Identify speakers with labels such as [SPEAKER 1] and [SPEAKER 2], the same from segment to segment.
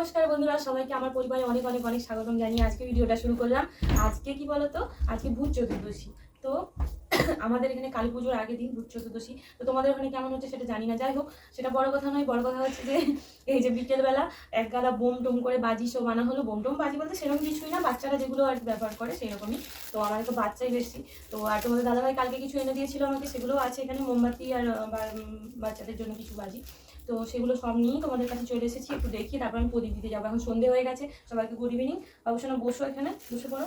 [SPEAKER 1] নমস্কার বন্ধুরা, সবাইকে আমার পরিবারে অনেক অনেক অনেক স্বাগতম জানিয়ে আজকে ভিডিওটা শুরু করলাম। আজকে কি বলতো? আজকে ভূত চতুর্দশী। তো আমাদের এখানে কালী পুজোর আগের দিন ভূত চতুর্দশী। তো তোমাদের ওখানে কেমন হচ্ছে সেটা জানি না। যাই হোক, সেটা বড় কথা নয়, বড় কথা হচ্ছে যে এই যে বিকেলবেলা এক গাদা বোম টোম করে বাজি সব আনা হলো। বোম টোম, বাজি বলতে সেরকম কিছুই না, বাচ্চারা যেগুলো আর ব্যবহার করে সেরকমই। তো আমার তো বাচ্চাই বেশি। তো আর তোমাদের দাদাভাই কালকে কিছু এনে দিয়েছিল আমাকে, সেগুলোও আছে এখানে, মোমবাতি আর বাচ্চাদের জন্য কিছু বাজি। তো সেগুলো সব নিয়েই তোমাদের কাছে চলে এসেছি একটু দেখি তারপর আমি প্রদীপ দিতে যাব। এখন সন্ধে হয়ে গেছে সবাইকে গুড ইভিনিং বাবুসোনা বসো এখানে বসে পড়ো।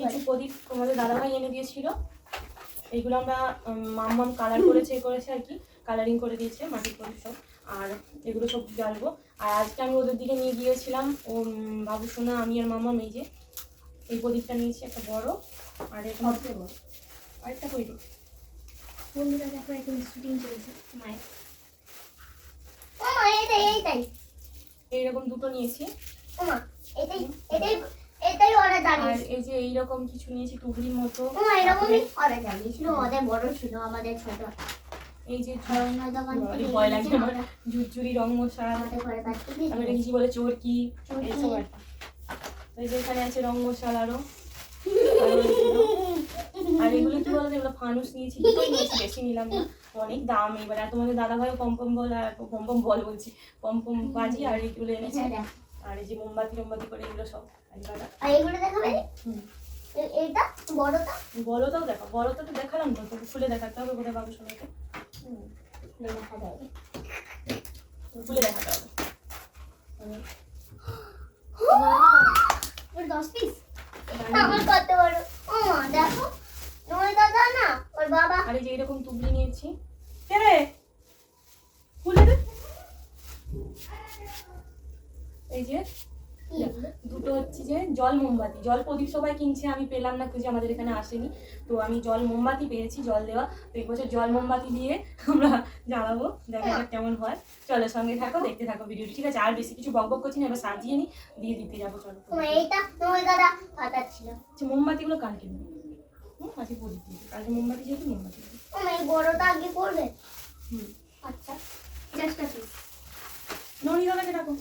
[SPEAKER 1] কিছু প্রদীপ তোমাদের দাদাভাই এনে দিয়েছিল। এইগুলো আমরা মাম মাম কালার করেছে এ করেছে আর কি। কালারিং করে দিয়েছে মাটির প্রদীপ সব। আর এগুলো সব জ্বালবো। আর আজকে আমি ওদের দিকে নিয়ে গিয়েছিলাম ও উম, বাবুসোনা আমি আর মামাম এই যে এই প্রদীপটা নিয়েছি একটা বড়। আর এটা আরেকটা কই?
[SPEAKER 2] বন্ধুরা দেখো এখন শুটিং চলছে। মায়ের। ও মা এইটাই এইটাই
[SPEAKER 1] এইরকম দুটো নিয়েছি।
[SPEAKER 2] ও মা এটাই এটাই এটাই ওরা
[SPEAKER 1] আর এই যে এইরকম কিছু নিয়েছি টুকরির মতো।
[SPEAKER 2] ও মা এরকমই ওরা জানিয়েছিল ওদের বড় ছিল আমাদের ছোট।
[SPEAKER 1] এই যে ভয় লাগে আমার ঝুরঝুরি রং মশলা আমি এটা কিছু বলে চোরকি
[SPEAKER 2] চোরকি।
[SPEAKER 1] এইসব আর এই যে এখানে আছে রং মশলা আর এগুলো কি বলতো এগুলো ফানুস নিয়েছি দুটোই নিয়েছি বেশি নিলাম না। অনেক দাম এবার আর তোমাদের দাদা ভাইও পম্পম বল আর পম্পম বল বলছি পম্পম বাজি আর এইগুলো এনেছে।
[SPEAKER 2] হ্যাঁ,
[SPEAKER 1] আর এই যে মোমবাতি মোমবাতি করে এগুলো সব আর
[SPEAKER 2] এগুলো দেখাবে?
[SPEAKER 1] হুম।
[SPEAKER 2] এ- এইটা? বড়টা?
[SPEAKER 1] বড়টাও দেখো বড়টা তো দেখালাম তো তোকে খুলে দেখাতে হবে কোথায় বাবু
[SPEAKER 2] দেখা যাবে
[SPEAKER 1] খুলে দেখাতে হবে।
[SPEAKER 2] দশ পিস? আমার কত বড়? ও দেখো ওর দাদা না ওর বাবা
[SPEAKER 1] আর এই যে এরকম তুবলি নিয়েছি। কে রে? খুলে দে। এই যে দুটো হচ্ছে যে জল মোমবাতি। জল প্রদীপ সবাই কিনছে আমি পেলাম না খুঁজে আমাদের এখানে আসেনি। তো আমি জল মোমবাতি পেয়েছি জল দেওয়া। তো এই বছর জল মোমবাতি দিয়ে আমরা জ্বালাবো দেখা যাক কেমন হয়। চলো সঙ্গে থাকো দেখতে থাকো ভিডিওটি। ঠিক আছে আর বেশি কিছু বক বক করছি না এবার সাজিয়ে নি দিয়ে দিতে যাব চলো। আচ্ছা মোমবাতিগুলো কাল কিনবো? হুম আজকে প্রদীপ দিয়ে কালকে মোমবাতি যেহেতু মোমবাতি।
[SPEAKER 2] এই বড়টা আগে করবে
[SPEAKER 1] হুম।
[SPEAKER 2] আচ্ছা চেষ্টা করি।
[SPEAKER 1] ননি দাদাকে ডাকো।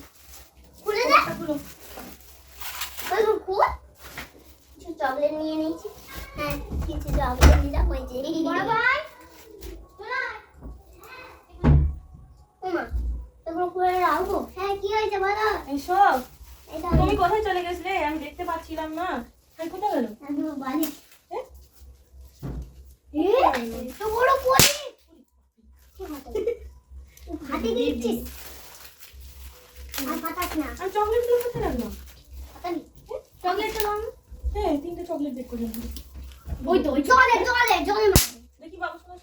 [SPEAKER 2] খুলে দে।
[SPEAKER 1] খুলো।
[SPEAKER 2] ওই খুব কিছু চকলেট নিয়ে নিয়েছি। হ্যাঁ কিছু চকলেট নিলাম ওই যে। বড় ভাই খুলে হ্যাঁ
[SPEAKER 1] তুমি কোথায় চলে গেছিলে? আমি দেখতে পাচ্ছিলাম না। কোথায় গেল? তিনটে চকলেট বের করে।
[SPEAKER 2] ওই তো জলে জলে জলে মারবে
[SPEAKER 1] দেখি বাবু শোনো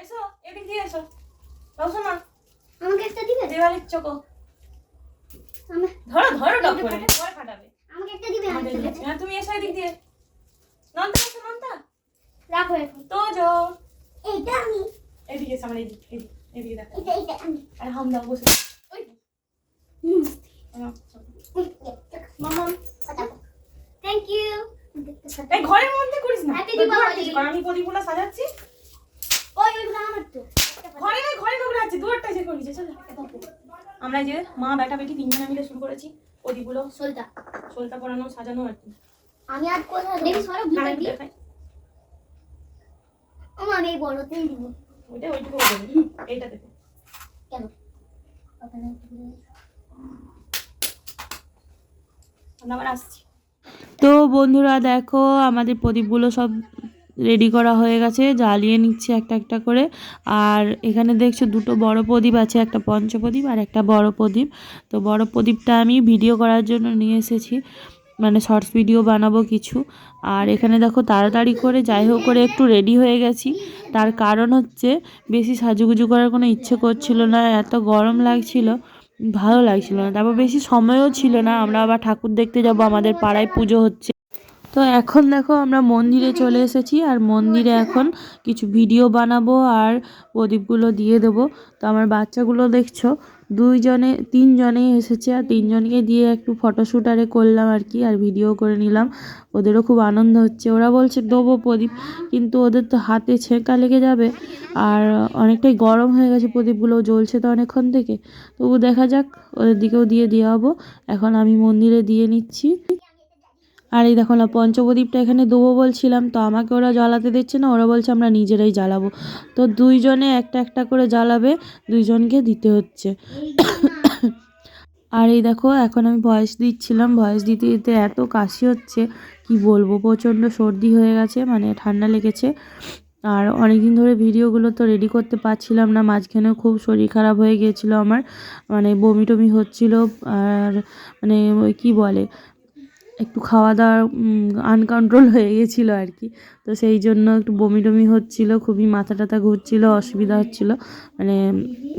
[SPEAKER 1] এসো এদিক দিয়ে এসো। বাবু শোনা
[SPEAKER 2] আমাকে একটা দিবে?
[SPEAKER 1] দেওয়ালির চকো। ধরো ধরো ডক করে পরে ফাটাবে
[SPEAKER 2] আমাকে একটা দিবে।
[SPEAKER 1] হ্যাঁ তুমি এসো এদিক দিয়ে। নন্তা এসো নন্তা।
[SPEAKER 2] রাখো এখন।
[SPEAKER 1] তো যো
[SPEAKER 2] এইটা আমি।
[SPEAKER 1] এদিকে আমার এদিক এদিক দেখো।
[SPEAKER 2] এটা এটা আমি।
[SPEAKER 1] আরে হাম দাও বসে
[SPEAKER 2] ওই।
[SPEAKER 1] মামা
[SPEAKER 2] থ্যাংক ইউ
[SPEAKER 1] এই ঘরের মধ্যে করিস না। আমি প্রদীপগুলো সাজাচ্ছি।
[SPEAKER 2] ওই ওইগুলো আমার তো।
[SPEAKER 1] ঘরে নয় ঘরে ঢুকে আছে দুয়ারটা যে করেছে চল। আমরা যে মা বেটা বেটি তিনজনে মিলে শুরু করেছি। প্রদীপগুলো
[SPEAKER 2] সোলটা।
[SPEAKER 1] সোলটা পরানো সাজানো আর কি।
[SPEAKER 2] আমি আর কোথাও দেখি সরো ও মা, আমি এই বড়তেই দিব।
[SPEAKER 1] ওইটা ওইটুকু এইটা দেবে।
[SPEAKER 2] কেন? ওখানে
[SPEAKER 1] আবার আসছি।
[SPEAKER 3] তো বন্ধুরা দেখো আমাদের প্রদীপগুলো সব রেডি করা হয়ে গেছে। জ্বালিয়ে নিচ্ছে একটা একটা করে। আর এখানে দেখছ দুটো বড় প্রদীপ আছে একটা পঞ্চপ্রদীপ আর একটা বড় প্রদীপ। তো বড় প্রদীপটা আমি ভিডিও করার জন্য নিয়ে এসেছি। মানে শর্টস ভিডিও বানাবো কিছু। আর এখানে দেখো তাড়াতাড়ি করে যাই হোক করে একটু রেডি হয়ে গেছি। তার কারণ হচ্ছে বেশি সাজুগুজু করার কোনো ইচ্ছে করছিল না, এত গরম লাগছিল, ভালো লাগছিল না। তারপর বেশি সময়ও ছিল না, আমরা আবার ঠাকুর দেখতে যাব, আমাদের পাড়ায় পুজো হচ্ছে। তো এখন দেখো আমরা মন্দিরে চলে এসেছি, আর মন্দিরে এখন কিছু ভিডিও বানাবো আর প্রদীপগুলো দিয়ে দেবো। তো আমার বাচ্চাগুলো দেখছ দুইজনে, তিনজনেই এসেছে আর তিনজনকে দিয়ে একটু ফটোশ্যুট আরে করলাম আর কি আর ভিডিও করে নিলাম। ওদেরও খুব আনন্দ হচ্ছে। ওরা বলছে, দেবো প্রদীপ। কিন্তু ওদের তো হাতে ছেঁকা লেগে যাবে আর অনেকটাই গরম হয়ে গেছে প্রদীপগুলো। জ্বলছে তো অনেকক্ষণ থেকে। তবু দেখা যাক, ওদের দিকেও দিয়ে দেওয়া হব। এখন আমি মন্দিরে দিয়ে নিচ্ছি। আর এই দেখো না, পঞ্চপ্রদীপটা এখানে দেবো বলছিলাম, তো আমাকে ওরা জ্বালাতে দিচ্ছে না, ওরা বলছে আমরা নিজেরাই জ্বালাবো। তো দুইজনে একটা একটা করে জ্বালাবে, দুইজনকে দিতে হচ্ছে। আর এই দেখো, এখন আমি ভয়েস দিচ্ছিলাম, ভয়েস দিতে দিতে এত কাশি হচ্ছে, কি বলব, প্রচণ্ড সর্দি হয়ে গেছে মানে ঠান্ডা লেগেছে। আর অনেক দিন ধরে ভিডিওগুলো তো রেডি করতে পারছিলাম না, মাঝখানেও খুব শরীর খারাপ হয়ে গিয়েছিল আমার মানে বমি টমি হচ্ছিল, আর মানে ওই কী বলে একটু খাওয়া দাওয়া আনকন্ট্রোল হয়ে গেছিল আর কি। তো সেই জন্য একটু বমি টমি হচ্ছিল, খুবই মাথা টাথা ঘুরছিলো, অসুবিধা হচ্ছিল। মানে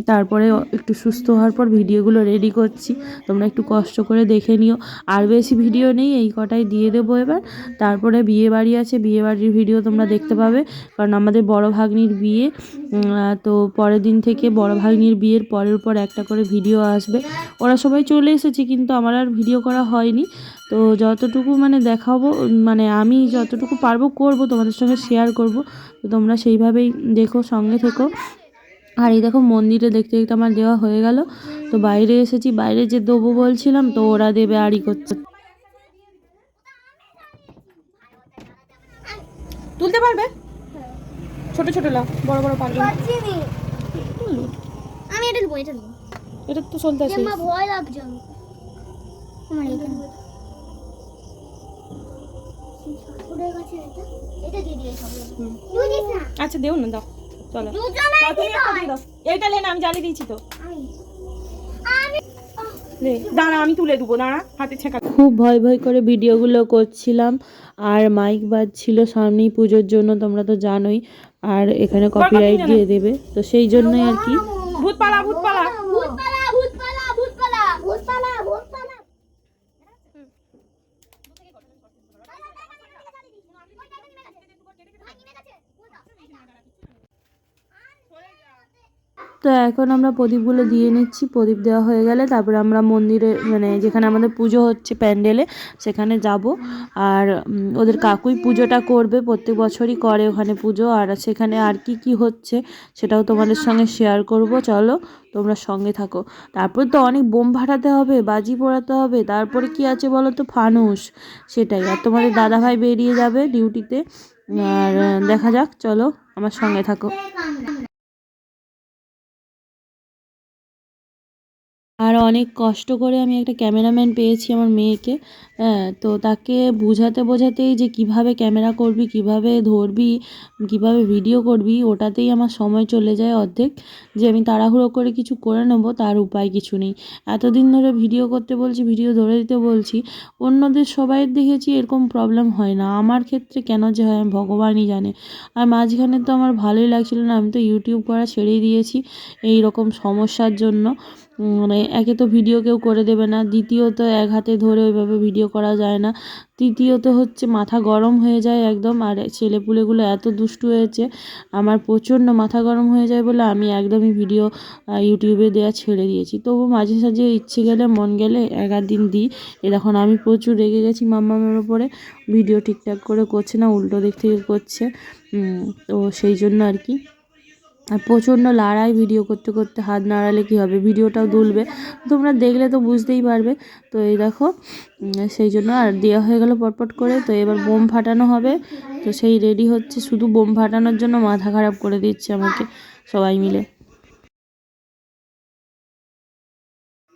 [SPEAKER 3] তারপরে একটু সুস্থ হওয়ার পর ভিডিওগুলো রেডি করছি। তোমরা একটু কষ্ট করে দেখে নিও। আর বেশি ভিডিও নেই, এই কটাই দিয়ে দেবো এবার। তারপরে বিয়ে বাড়ি আছে বিয়ে বাড়ির ভিডিও তোমরা দেখতে পাবে। কারণ আমাদের বড় ভাগ্নির বিয়ে তো পরের দিন থেকে বড় ভাগ্নির বিয়ের পরের পর একটা করে ভিডিও আসবে। ওরা সবাই চলে এসেছে, কিন্তু আমার আর ভিডিও করা হয়নি। তো যতটুকু মানে দেখাবো মানে আমি যতটুকু পারব করব তোমাদের সঙ্গে শেয়ার করব। তো তোমরা সেইভাবেই দেখো সঙ্গে থেকো। আর এই দেখো মন্দিরে দেখতে দেখতে আমার দেওয়া হয়ে গেল। তো বাইরে এসেছি বাইরে যে দেবো বলছিলাম তো ওরা দেবে আড়ি করছে।
[SPEAKER 1] তুলতে পারবে? ছোট ছোট লাও বড় বড় পারবে।
[SPEAKER 2] আমি এটা দেবো এটা দেবো
[SPEAKER 1] এটা তো চলতে আছে
[SPEAKER 2] ভয় লাগছে আমার।
[SPEAKER 1] আচ্ছা দেও না দাও চলো। এইটা লেন আমি জ্বালিয়ে দিয়েছি তো। দাঁড়া আমি তুলে দেবো দাঁড়া হাতে ছেঁকা।
[SPEAKER 3] খুব ভয় ভয় করে ভিডিওগুলো করছিলাম আর মাইক বাজছিল সামনেই পুজোর জন্য তোমরা তো জানোই। আর এখানে কপিরাইট দিয়ে দেবে তো সেই জন্যই আর কি।
[SPEAKER 1] ভূত পালা ভূত পালা
[SPEAKER 3] তো এখন আমরা প্রদীপগুলো দিয়ে নিচ্ছি। প্রদীপ দেওয়া হয়ে গেলে তারপরে আমরা মন্দিরে মানে যেখানে আমাদের পুজো হচ্ছে প্যান্ডেলে, সেখানে যাব। আর ওদের কাকুই পুজোটা করবে, প্রত্যেক বছরই করে ওখানে পুজো। আর সেখানে আর কি কি হচ্ছে সেটাও তোমাদের সঙ্গে শেয়ার করব। চলো, তোমরা সঙ্গে থাকো। তারপর তো অনেক বোম ফাটাতে হবে, বাজি পোড়াতে হবে, তারপরে কি আছে বলো তো? ফানুস। সেটাই। আর তোমাদের দাদাভাই বেরিয়ে যাবে ডিউটিতে আর, দেখা যাক, চলো, আমার সঙ্গে থাকো। আর অনেক কষ্ট করে আমি একটা ক্যামেরাম্যান পেয়েছি আমার মেয়েকে হ্যাঁ তো তাকে বোঝাতে বোঝাতেই যে কীভাবে ক্যামেরা করবি, কীভাবে ধরবি, কীভাবে ভিডিও করবি, ওটাতেই আমার সময় চলে যায় অর্ধেক। যে আমি তাড়াহুড়ো করে কিছু করে নেব, তার উপায় কিছু নেই। এতদিন ধরে ভিডিও করতে বলছি, ভিডিও ধরে দিতে বলছি, অন্যদের সবাই দেখেছি এরকম প্রবলেম হয় না। আমার ক্ষেত্রে কেন যে হয় ভগবানই জানে। আর মাঝখানে তো আমার ভালোই লাগছিল না, আমি তো ইউটিউব করা ছেড়েই দিয়েছি এই রকম সমস্যার জন্য। মানে একে তো ভিডিও কেউ করে দেবে না। দ্বিতীয়ত এক হাতে ধরে ওইভাবে ভিডিও করা যায় না। তৃতীয়ত হচ্ছে মাথা গরম হয়ে যায় একদম। আর ছেলেপুলেগুলো এত দুষ্টু হয়েছে, আমার প্রচণ্ড মাথা গরম হয়ে যায় বলে আমি একদমই ভিডিও ইউটিউবে দেওয়া ছেড়ে দিয়েছি। তবু মাঝে সাঝে ইচ্ছে গেলে, মন গেলে আধ দিন দিই। এ দেখুন, আমি প্রচুর রেগে গেছি মাম্মামের ওপরে ভিডিও ঠিকঠাক করে করছে না, উল্টো দিক থেকে করছে। তো সেই জন্য আর কি। আর প্রচণ্ড লড়াই ভিডিও করতে করতে হাত নাড়ালে কী হবে? ভিডিওটাও দুলবে। তোমরা দেখলে তো বুঝতেই পারবে। তো এই দেখো সেই জন্য আর দেওয়া হয়ে গেল পটপট করে। তো এবার বোম ফাটানো হবে। তো সেই রেডি হচ্ছে। শুধু বোম ফাটানোর জন্য মাথা খারাপ করে দিচ্ছে আমাকে সবাই মিলে।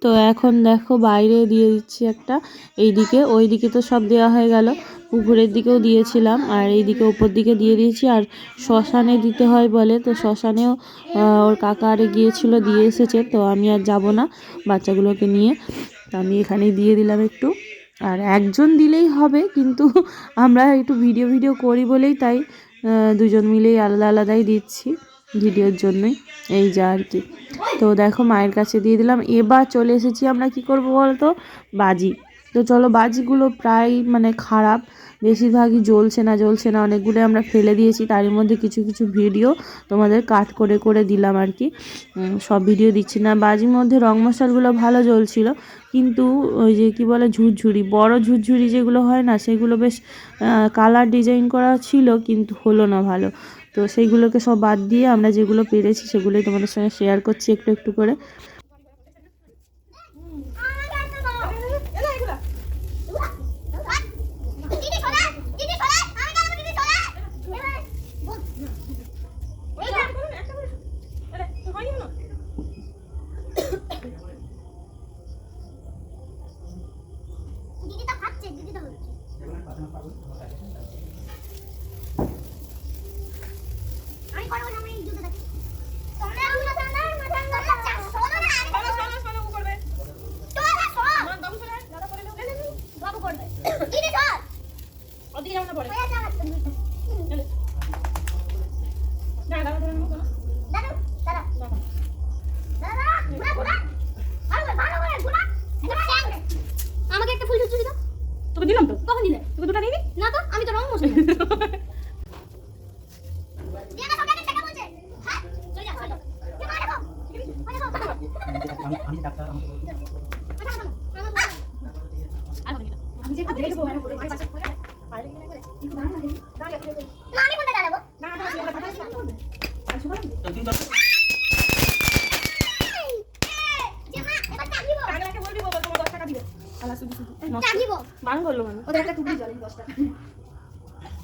[SPEAKER 3] তো এখন দেখো বাইরে দিয়ে দিচ্ছি একটা। এইদিকে, ওইদিকে তো সব দেওয়া হয়ে গেল। পুকুরের দিকেও দিয়েছিলাম আর এই দিকে উপর দিকে দিয়ে দিয়েছি আর শ্মশানে দিতে হয় বলে, তো শ্মশানেও ওর কাকা আরে গিয়েছিল, দিয়ে এসেছে, তো আমি আর যাব না বাচ্চাগুলোকে নিয়ে। তো আমি এখানেই দিয়ে দিলাম একটু। আর একজন দিলেই হবে, কিন্তু আমরা একটু ভিডিও ভিডিও করি বলেই তাই দুজন মিলেই আলাদা আলাদাই দিচ্ছি ভিডিওর জন্যই। এই যা আর কি। তো দেখো মায়ের কাছে দিয়ে দিলাম। এবার চলে এসেছি আমরা কি করব বলতো? বাজি।
[SPEAKER 2] তো চলো, বাজিগুলো প্রায় মানে খারাপ। বেশিরভাগই জ্বলছে না জ্বলছে না। অনেকগুলো আমরা ফেলে দিয়েছি, তারই মধ্যে কিছু কিছু ভিডিও তোমাদের কাট করে করে দিলাম আর কি। সব ভিডিও দিচ্ছি না। বাজির মধ্যে রং মশালগুলো ভালো জ্বলছিল, কিন্তু ওই যে কি বলে, ঝুরঝুরি, বড় ঝুরঝুরি যেগুলো হয় না, সেগুলো বেশ কালার ডিজাইন করা ছিল, কিন্তু হলো না ভালো। তো সেইগুলোকে সব বাদ দিয়ে আমরা যেগুলো পেরেছি, সেগুলোই তোমাদের সঙ্গে শেয়ার করছি একটু একটু করে।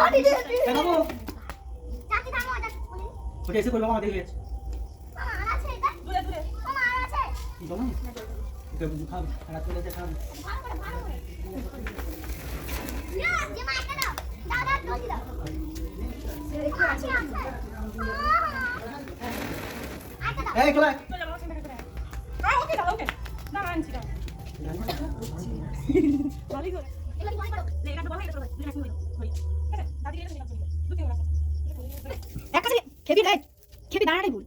[SPEAKER 4] ওটা
[SPEAKER 1] এক কাছে খেবি দেখ খেবি দাঁড়াটাই ভুল।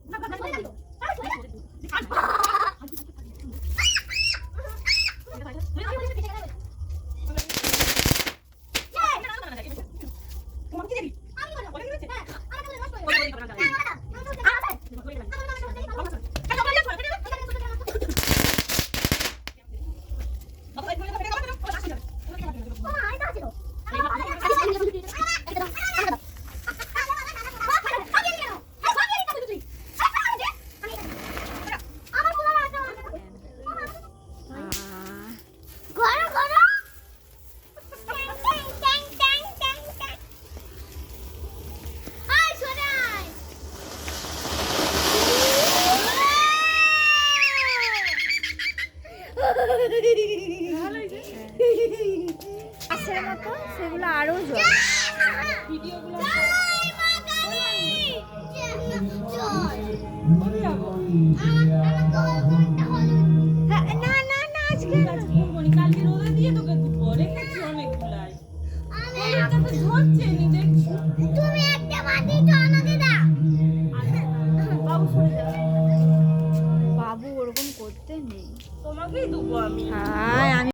[SPEAKER 4] আমি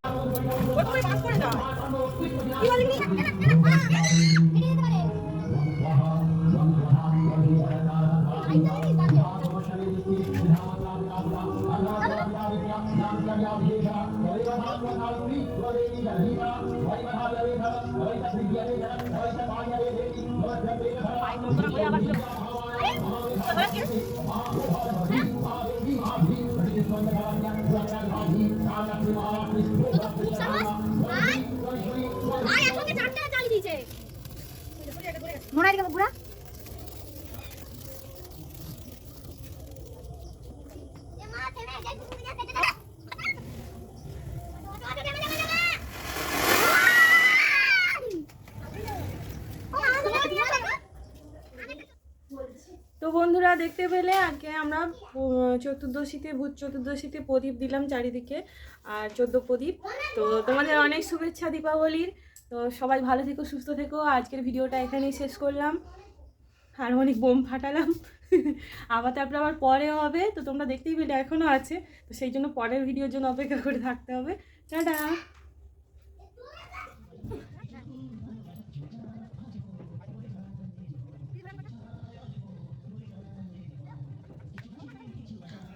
[SPEAKER 1] পেলে আজকে আমরা চতুর্দশীতে ভূত চতুর্দশীতে প্রদীপ দিলাম চারিদিকে, আর চোদ্দ প্রদীপ। তো তোমাদের অনেক শুভেচ্ছা দীপাবলির। তো সবাই ভালো থেকো, সুস্থ থেকো। আজকের ভিডিওটা এখানেই শেষ করলাম। আর অনেক বোম ফাটালাম। আবার তারপরে আবার পরে হবে। তো তোমরা দেখতেই পেলে এখনও আছে। তো সেই জন্য পরের ভিডিওর জন্য অপেক্ষা করে থাকতে হবে। টাটা!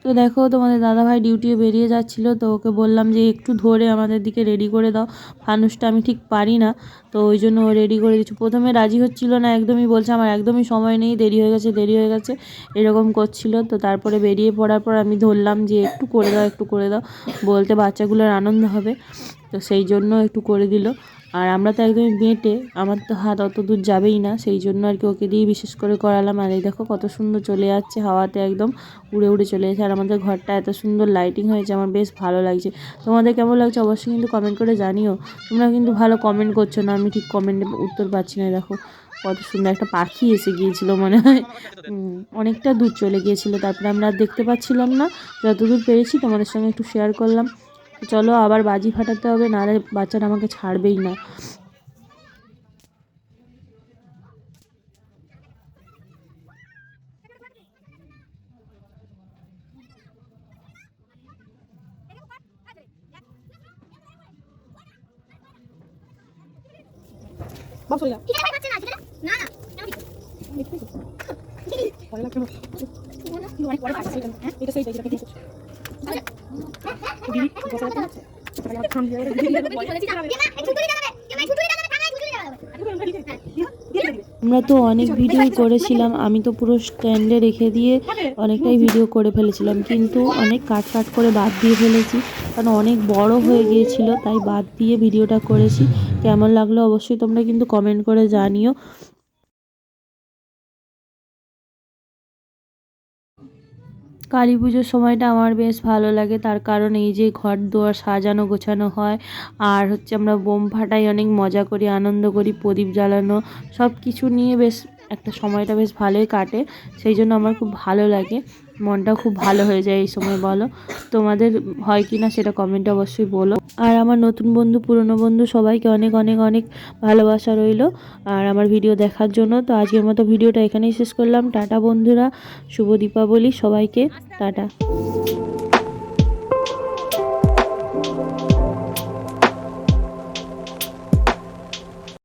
[SPEAKER 3] তো দেখো, তোমাদের দাদাভাই ডিউটিও বেরিয়ে যাচ্ছিল, তো ওকে বললাম যে একটু ধরে আমাদের দিকে রেডি করে দাও। ফানুসটা আমি ঠিক পারি না, তো ওই জন্য ও রেডি করে দিচ্ছি প্রথমে রাজি হচ্ছিল না, একদমই বলছে, আমার একদমই সময় নেই, দেরি হয়ে গেছে, দেরি হয়ে গেছে, এরকম করছিল। তো তারপরে বেরিয়ে পড়ার পর আমি ধরলাম যে, একটু করে দাও, একটু করে দাও। বলতে বাচ্চাগুলোর আনন্দ হবে, তো সেই জন্য একটু করে দিল। আর আমরা তো একদমই বেঁটে, আমার তো হাত অত দূর যাবেই না, সেই জন্য আর কি ওকে দিয়ে বিশেষ করে করালাম। আর এই দেখো কত সুন্দর চলে যাচ্ছে, হাওয়াতে একদম উড়ে উড়ে চলে যাচ্ছে। আর আমাদের ঘরটা এত সুন্দর লাইটিং হয়েছে, আমার বেশ ভালো লাগছে। তোমাদের কেমন লাগছে অবশ্যই কিন্তু কমেন্ট করে জানিও। তোমরা কিন্তু ভালো কমেন্ট করছ না, আমি ঠিক কমেন্টে উত্তর পাচ্ছি না। দেখো কত সুন্দর একটা পাখি এসে গিয়েছিল মনে হয়। অনেকটা দূর চলে গিয়েছিল, তারপরে আমরা দেখতে পাচ্ছিলাম না। যতদূর পেরেছি তোমাদের সঙ্গে একটু শেয়ার করলাম। চলো আবার বাজি ফাটাতে হবে নাহলে বাচ্চারা আমাকে ছাড়বেই না।
[SPEAKER 2] না না।
[SPEAKER 3] আমরা তো অনেক ভিডিও করেছিলাম, আমি তো পুরো স্ট্যান্ডে রেখে দিয়ে অনেকটাই ভিডিও করে ফেলেছিলাম, কিন্তু অনেক কাট কাট করে বাদ দিয়ে ফেলেছি, কারণ অনেক বড় হয়ে গিয়েছিল, তাই বাদ দিয়ে ভিডিওটা করেছি। কেমন লাগল অবশ্যই তোমরা কিন্তু কমেন্ট করে জানিও। কালী পুজোর সময়টা আমার বেশ ভালো লাগে। তার কারণ এই যে ঘর দুয়ার সাজানো গোছানো হয়, আর হচ্ছে আমরা বোম ফাটাই অনেক মজা করি, আনন্দ করি, প্রদীপ জ্বালানো সব কিছু নিয়ে বেশ একটা সময়টা বেশ ভালোই কাটে, সেই জন্য আমার খুব ভালো লাগে। মনটা খুব ভালো হয়ে যায় এই সময়, বলো। তোমাদের হয় কি না সেটা কমেন্টে অবশ্যই বলো। আর আমার নতুন বন্ধু, পুরনো বন্ধু সবাইকে অনেক অনেক অনেক ভালোবাসা রইল। আর আমার ভিডিও দেখার জন্য, তো আজকের মতো ভিডিওটা এখানেই শেষ করলাম। টাটা বন্ধুরা, শুভ দীপাবলি সবাইকে। টাটা।